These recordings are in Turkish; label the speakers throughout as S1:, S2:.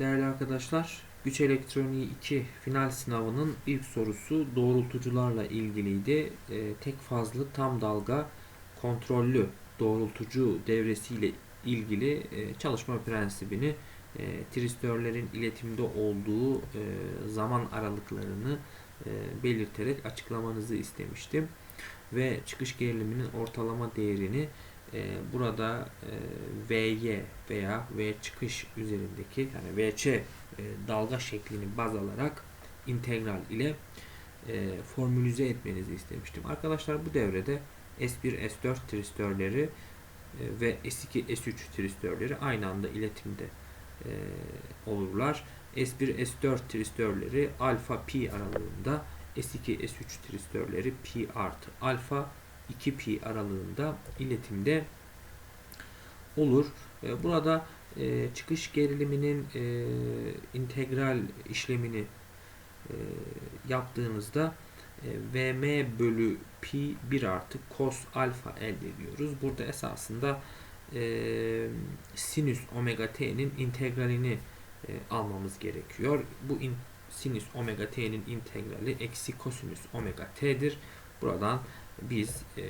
S1: Değerli arkadaşlar, Güç Elektroniği 2 final sınavının ilk sorusu doğrultucularla ilgiliydi. Ee, tek fazlı tam dalga kontrollü doğrultucu devresiyle ilgili e, çalışma prensibini, e, tristörlerin iletimde olduğu e, zaman aralıklarını e, belirterek açıklamanızı istemiştim. Ve çıkış geriliminin ortalama değerini e, burada e, VY veya V çıkış üzerindeki yani VC e, dalga şeklini baz alarak integral ile e, formülize etmenizi istemiştim. Arkadaşlar bu devrede S1 S4 tristörleri e, ve S2 S3 tristörleri aynı anda iletimde e, olurlar. S1 S4 tristörleri alfa pi aralığında S2 S3 tristörleri pi artı alfa 2 pi aralığında iletimde olur. E, Burada e, çıkış geriliminin e, integral işlemini yaptığınızda e, Vm bölü pi 1 artı cos alfa elde ediyoruz. Burada esasında sinüs omega t'nin integralini almamız gerekiyor. Bu in, sinüs omega t'nin integrali eksi kosinüs omega t'dir. Buradan biz e,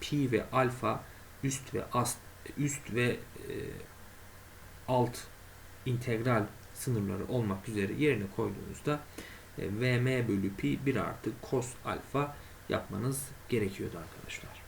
S1: pi ve alfa üst ve ast üst ve e, alt integral sınırları olmak üzere yerine koyduğunuzda e, vm bölü pi 1 artı cos alfa yapmanız gerekiyordu arkadaşlar.